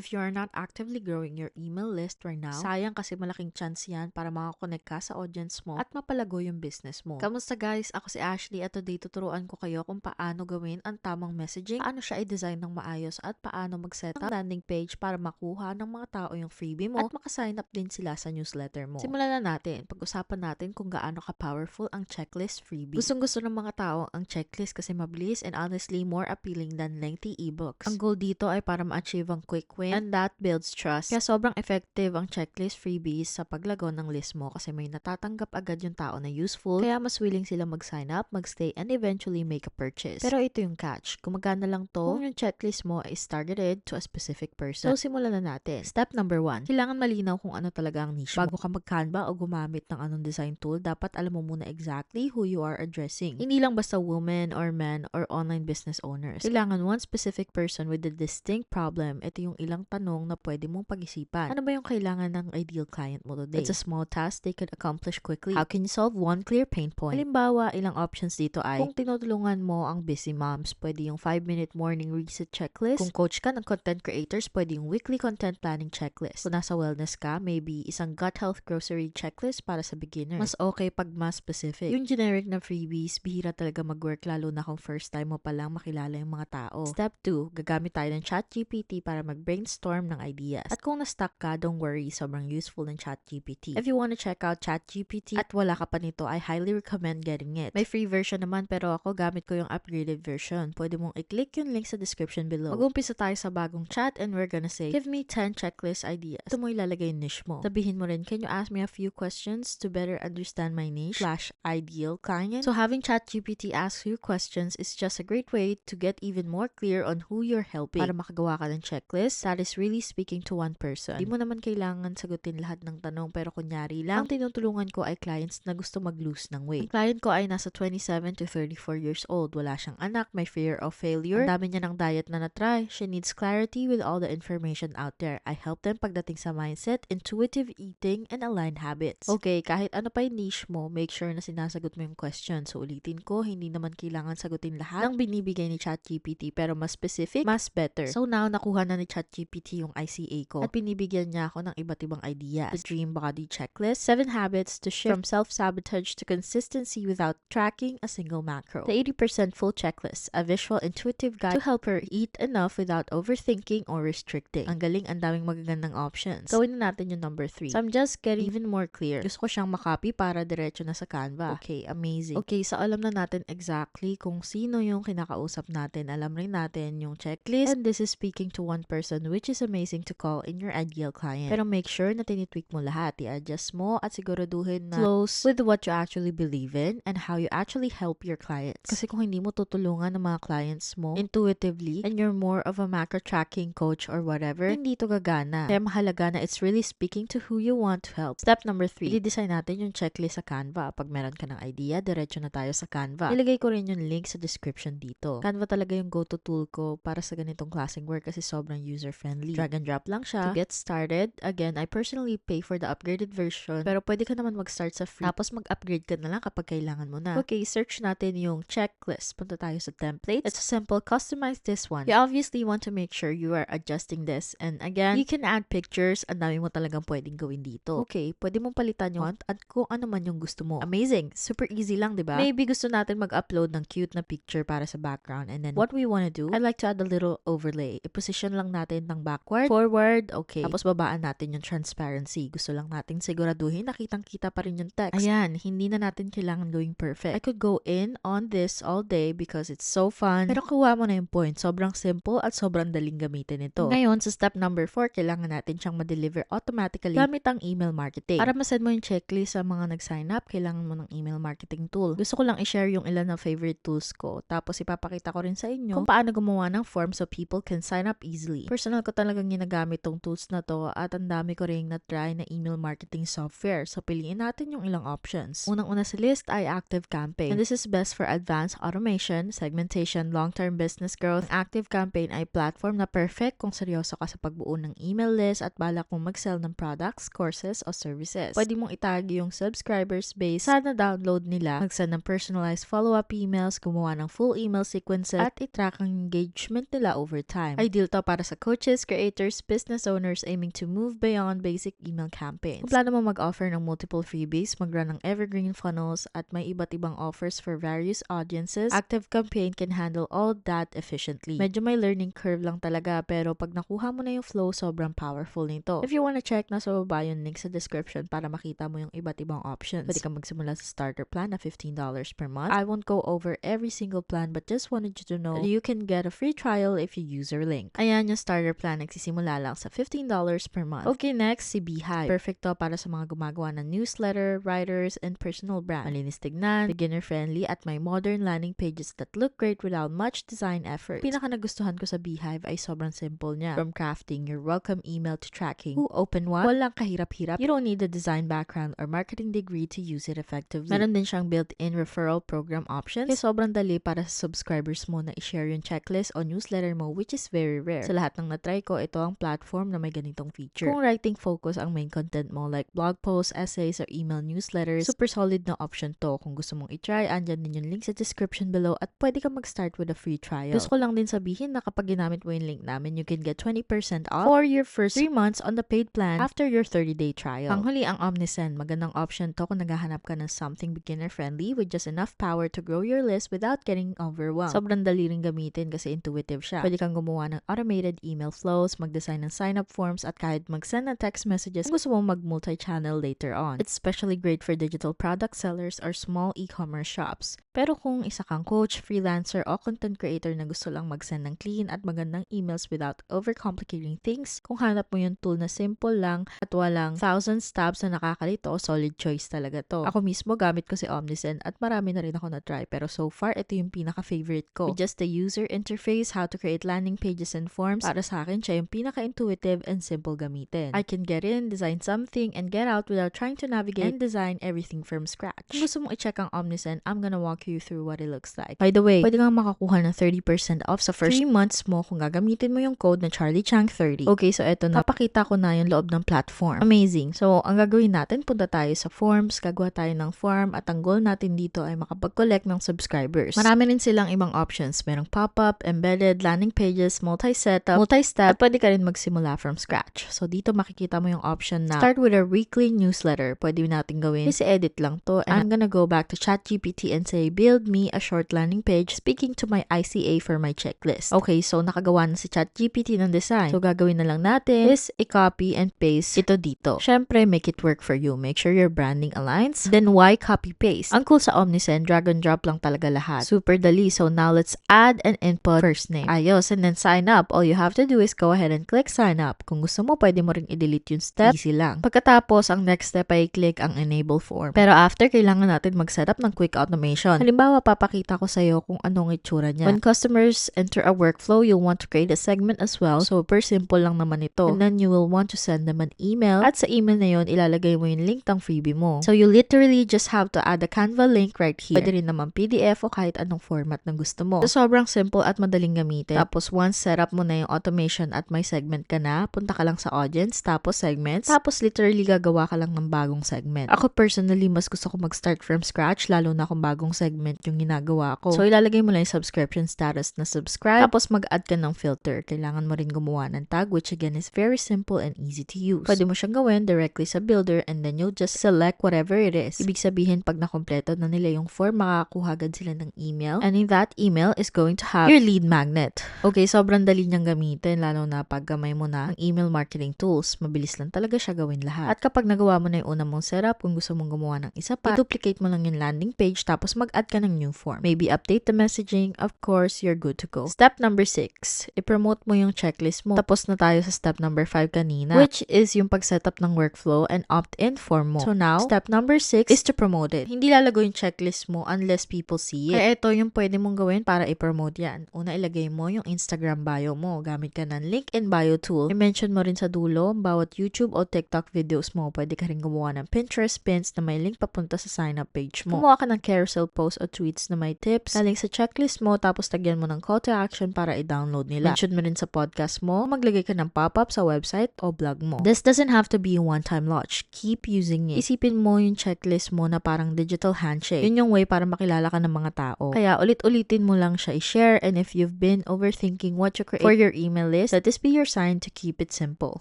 If you are not actively growing your email list right now, sayang kasi malaking chance yan para makakonect ka sa audience mo at mapalago yung business mo. Kamusta guys? Ako si Ashley at today tuturuan ko kayo kung paano gawin ang tamang messaging, paano siya i-design ng maayos at paano mag-set ng landing page para makuha ng mga tao yung freebie mo at makasign up din sila sa newsletter mo. Simulan na natin. Pag-usapan natin kung gaano ka-powerful ang checklist freebie. Gustong gusto ng mga tao ang checklist kasi mabilis and honestly more appealing than lengthy ebooks. Ang goal dito ay para ma-achieve ang quick win and that builds trust. Kaya sobrang effective ang checklist freebies sa paglago ng list mo kasi may natatanggap agad yung tao na useful kaya mas willing sila mag-sign up, mag-stay and eventually make a purchase. Pero ito yung catch. Gumagana lang to kung yung checklist mo is targeted to a specific person. So simulan na natin. Step number one. Kailangan malinaw kung ano talaga ang niche mo. Bago ka mag-Canva o gumamit ng anong design tool, dapat alam mo muna exactly who you are addressing. Hindi lang basta women or men or online business owners. Kailangan one specific person with a distinct problem. Ito yung ilang tanong na pwede mong pag-isipan. Ano ba yung kailangan ng ideal client mo today? It's a small task they could accomplish quickly. How can you solve one clear pain point? Halimbawa, ilang options dito ay kung tinutulungan mo ang busy moms, pwede yung 5-minute morning reset checklist. Kung coach ka ng content creators, pwede yung weekly content planning checklist. Kung nasa wellness ka, maybe isang gut health grocery checklist para sa beginner. Mas okay pag mas specific. Yung generic na freebies, bihira talaga mag-work lalo na kung first time mo pa lang makilala yung mga tao. Step 2, gagamit tayo ng ChatGPT para mag-brainstorm ng ideas. At kung na-stuck ka, don't worry, sobrang useful ng ChatGPT. If you wanna check out ChatGPT at wala ka pa nito, I highly recommend getting it. May free version naman pero ako gamit ko yung upgraded version. Pwede mong i-click yung link sa description below. Mag-umpisa tayo sa bagong chat and we're gonna say, give me 10 checklist ideas. Ito mo ilalagay yung niche mo. Sabihin mo rin, can you ask me a few questions to better understand my niche slash ideal client? So having ChatGPT ask you questions is just a great way to get even more clear on who you're helping. Para makagawa ka ng checklist that is really speaking to one person. Di mo naman kailangan sagutin lahat ng tanong pero kunyari lang, ang tinutulungan ko ay clients na gusto mag-lose ng weight. Ang client ko ay nasa 27 to 34 years old. Wala siyang anak, may fear of failure. Ang dami niya ng diet na na-try. She needs clarity with all the information out there. I help them pagdating sa mindset, intuitive eating, and aligned habits. Okay, kahit ano pa yung niche mo, make sure na sinasagot mo yung question. So ulitin ko, hindi naman kailangan sagutin lahat ng binibigay ni ChatGPT pero mas specific, mas better. So now, nakuha na ni ChatGPT yung ICA ko at binibigyan niya ako ng iba't ibang ideas. The Dream Body Checklist, 7 habits to shift from self-sabotage to consistency without tracking a single macro. The 80% full checklist, a visual intuitive guide to help her eat enough without overthinking or restricting. Ang galing, ang daming magagandang options. Gawin na natin yung number 3. So I'm just getting even more clear. Gusto ko siyang makopy para diretso na sa Canva. Okay, amazing. Okay, so alam na natin exactly kung sino yung kinakausap natin. Alam rin natin yung checklist. And this is speaking to one person which is amazing to call in your ideal client. Pero make sure na tinitweak mo lahat. I-adjust mo at siguraduhin na close with what you actually believe in and how you actually help your clients. Kasi kung hindi mo tutulungan ng mga clients mo intuitively and you're more of a macro tracking coach or whatever, hindi to gagana. Kaya mahalaga na it's really speaking to who you want to help. Step number 3, i-design natin yung checklist sa Canva. Pag meron ka ng idea, diretso na tayo sa Canva. Ilagay ko rin yung link sa description dito. Canva talaga yung go-to tool ko para sa ganitong klaseng work kasi sobrang user-friendly. Drag and drop lang siya. To get started, again, I personally pay for the upgraded version pero pwede ka naman mag-start sa free tapos mag-upgrade ka na lang kapag kailangan mo na. Okay, search natin yung checklist. Punta tayo sa templates. It's simple. Customize this one. You obviously want to make sure you are adjusting this. And again, you can add pictures. Ang dami mo talagang pwedeng gawin dito. Okay, pwede mong palitan yung font at kung ano man yung gusto mo. Amazing. Super easy lang, di ba? Maybe gusto natin mag-upload ng cute na picture para sa background. And then, what we want to do, I'd like to add a little overlay. I-position lang natin ng backward, forward, okay. Tapos babaan natin yung transparency. Gusto lang natin siguraduhin na kitang-kita pa rin yung text. Ayan, hindi na natin kailangan going perfect. I could go in on this all day because it's so fun. Pero kuha mo na yung point. Sobrang simple at sobrang daling gamitin ito. Ngayon, sa step number 4, kailangan natin siyang ma-deliver automatically gamit ang email marketing. Para masend mo yung checklist sa mga nag-sign up, kailangan mo ng email marketing tool. Gusto ko lang i-share yung ilan na favorite tools ko. Tapos ipapakita ko rin sa inyo kung paano gumawa ng form so people can sign up easily. Personal ko talagang ginagamit tong tools na to at ang dami ko rin na-try na email marketing software. So piliin natin yung ilang options. Unang-una sa list ay Active Campaign. And this is best for advanced automation, segmentation, long-term business growth. Active Campaign ay platform na perfect kung seryoso ka sa pagbuo ng email list at balak mong mag-sell ng products, courses, o services. Pwede mong itag yung subscribers base sa na-download nila, mag-send ng personalized follow-up emails, gumawa ng full email sequences, at itrack ang engagement nila over time. Ideal to para sa coaches is creators, business owners aiming to move beyond basic email campaigns. Kung plano mo mag-offer ng multiple freebies, mag-run ng evergreen funnels, at may iba't ibang offers for various audiences, Active Campaign can handle all that efficiently. Medyo may learning curve lang talaga, pero pag nakuha mo na yung flow, sobrang powerful nito. If you wanna check, nasa baba yung link sa description para makita mo yung iba't ibang options. Pwede kang magsimula sa starter plan na $15 per month. I won't go over every single plan, but just wanted you to know that you can get a free trial if you use our link. Ayan yung starter plan, nagsisimula lang sa $15 per month. Okay, next, si Beehive. Perfect to para sa mga gumagawa ng newsletter, writers, and personal brand. Malinis tignan, beginner-friendly, at may modern landing pages that look great without much design effort. Pinaka nagustuhan ko sa Beehive ay sobrang simple niya. From crafting your welcome email to tracking who open what, walang kahirap-hirap. You don't need a design background or marketing degree to use it effectively. Meron din siyang built-in referral program options. Kaya sobrang dali para sa subscribers mo na i-share yung checklist o newsletter mo which is very rare. Sa lahat ng natry ko, ito ang platform na may ganitong feature. Kung writing focus ang main content mo like blog posts, essays, or email newsletters, super solid na option to. Kung gusto mong i-try, andyan din yung link sa description below at pwede ka mag-start with a free trial. Gusto ko lang din sabihin na kapag ginamit mo yung link namin, you can get 20% off for your first 3 months on the paid plan after your 30-day trial. Panghuli ang Omnisend. Magandang option to kung naghahanap ka ng something beginner-friendly with just enough power to grow your list without getting overwhelmed. Sobrang dali rin gamitin kasi intuitive siya. Pwede kang gumawa ng automated email flows, mag-design ng sign-up forms, at kahit mag-send ng text messages kung gusto mong mag-multi-channel later on. It's especially great for digital product sellers or small e-commerce shops. Pero kung isa kang coach, freelancer, o content creator na gusto lang mag-send ng clean at magandang emails without overcomplicating things, kung hanap mo yung tool na simple lang at walang thousands tabs na nakakalito, solid choice talaga to. Ako mismo gamit ko si Omnisend at marami na rin ako na-try pero so far ito yung pinaka-favorite ko. With just the user interface, how to create landing pages and forms, para sa akin siya yung pinaka-intuitive and simple gamitin. I can get in, design something, and get out without trying to navigate and design everything from scratch. Kung gusto mong i-check ang Omnisend, I'm gonna walk you through what it looks like. By the way, pwede kang makakuha ng 30% off sa first 3 months mo kung gagamitin mo yung code na CharlieChang30. Okay, so eto na. Papakita ko na yung loob ng platform. Amazing. So, ang gagawin natin, punta tayo sa forms, gagawa tayo ng form, at ang goal natin dito ay makapag-collect ng subscribers. Marami rin silang ibang options. Merong pop-up, embedded, landing pages, multi-setup, multi-step, pwede ka rin magsimula from scratch. So, dito makikita mo yung option na start with a weekly newsletter. Pwede natin gawin. Kasi edit lang to. And I'm gonna go back to ChatGPT and say, build me a short landing page speaking to my ICA for my checklist. Okay, so nakagawa na si ChatGPT ng design. So, gagawin na lang natin is i-copy and paste ito dito. Syempre, make it work for you. Make sure your branding aligns. Then, why copy-paste? Ang cool sa Omnisend, drag and drop lang talaga lahat. Super dali. So, now let's add and input first name. Ayos. And then, sign up. All you have to do is go ahead and click sign up. Kung gusto mo, pwede mo rin i-delete yung step. Easy lang. Pagkatapos, ang next step ay click ang enable form. Pero after, kailangan natin mag-setup ng quick automation. Halimbawa, papakita ko sa'yo kung anong itsura niya. When customers enter a workflow, you'll want to create a segment as well. So, super simple lang naman ito. And then, you will want to send them an email. At sa email na yon ilalagay mo yung link ng freebie mo. So, you literally just have to add a Canva link right here. Pwede rin naman PDF o kahit anong format na gusto mo. So, sobrang simple at madaling gamitin. Tapos, once setup mo na yung automation at may segment ka na, punta ka lang sa audience, tapos segments, tapos literally gagawa ka lang ng bagong segment. Ako personally, mas gusto ko mag-start from scratch, lalo na kung bagong segment yung ginagawa ko. So, ilalagay mo lang yung subscription status na subscribe, tapos mag-add ka ng filter. Kailangan mo rin gumawa ng tag, which again is very simple and easy to use. Pwede mo siyang gawin directly sa builder and then you'll just select whatever it is. Ibig sabihin, pag nakompleto na nila yung form, makakakuha agad sila ng email. And in that email is going to have your lead magnet. Okay, sobrang dali niyang gamitin, lalo na pag gamay mo na ang email marketing tools. Mabilis lang talaga siya gawin lahat. At kapag nagawa mo na yung una mong setup, kung gusto mong gumawa ng isa pa, i-duplicate mo lang yung landing page tapos mag-add ka ng new form. Maybe update the messaging, of course, you're good to go. Step number 6, i-promote mo yung checklist mo. Tapos na tayo sa step number 5 kanina, which is yung pag-setup ng workflow and opt-in form mo. So now, step number 6 is to promote it. Hindi lalago yung checklist mo unless people see it. Kaya ito yung pwede mong gawin para i-promote yan. Una, ilagay mo yung Instagram bio mo. Gamit ka ng link in bio tool. I-mention mo rin sa dulo, bawat YouTube o TikTok videos mo, pwede ka rin gumawa ng Pinterest pins na may link papunta sa sign-up page mo. Gumawa ka ng carousel post o tweets na may tips, na link sa checklist mo, tapos tagyan mo ng call to action para i-download nila. Mention mo rin sa podcast mo, maglagay ka ng pop-up sa website o blog mo. This doesn't have to be a one-time launch. Keep using it. Isipin mo yung checklist mo na parang digital handshake. Yun yung way para makilala ka ng mga tao. Kaya ulit-ulitin mo lang siya i-share and if you've been overthinking what you create for your email list, let this be your sign to keep it simple.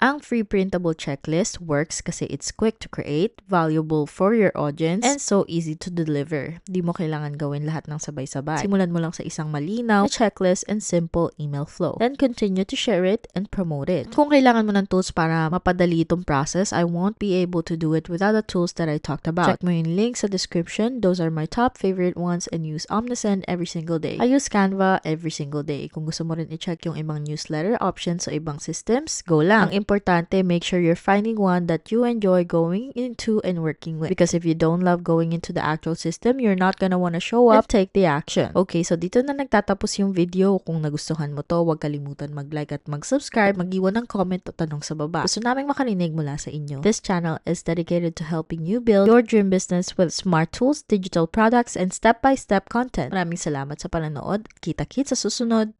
Ang free printable checklist works kasi it's quick to create, valuable for your audience, and so easy to deliver. Di mo kailangan gawin lahat ng sabay-sabay. Simulan mo lang sa isang malinaw na checklist and simple email flow. Then continue to share it and promote it. Kung kailangan mo ng tools para mapadali itong process, I won't be able to do it without the tools that I talked about. Check mo yung link sa description. Those are my top favorite ones and use Omnisend every single day. I use Canva every single day. Kung gusto mo rin i-check yung ibang newsletter options sa ibang systems, go lang. Ang importante, make sure you're finding one that you enjoy going into and working with. Because if you don't love going into the actual system, you're not gonna wanna show up take the action. Okay, so dito na nagtatapos yung video. Kung nagustuhan mo to, huwag kalimutan mag-like at mag-subscribe, mag-iwan ng comment o tanong sa baba. Gusto naming makarinig mula sa inyo. This channel is dedicated to helping you build your dream business with smart tools, digital products, and step-by-step content. Maraming salamat sa panonood. Kita-kit sa susunod.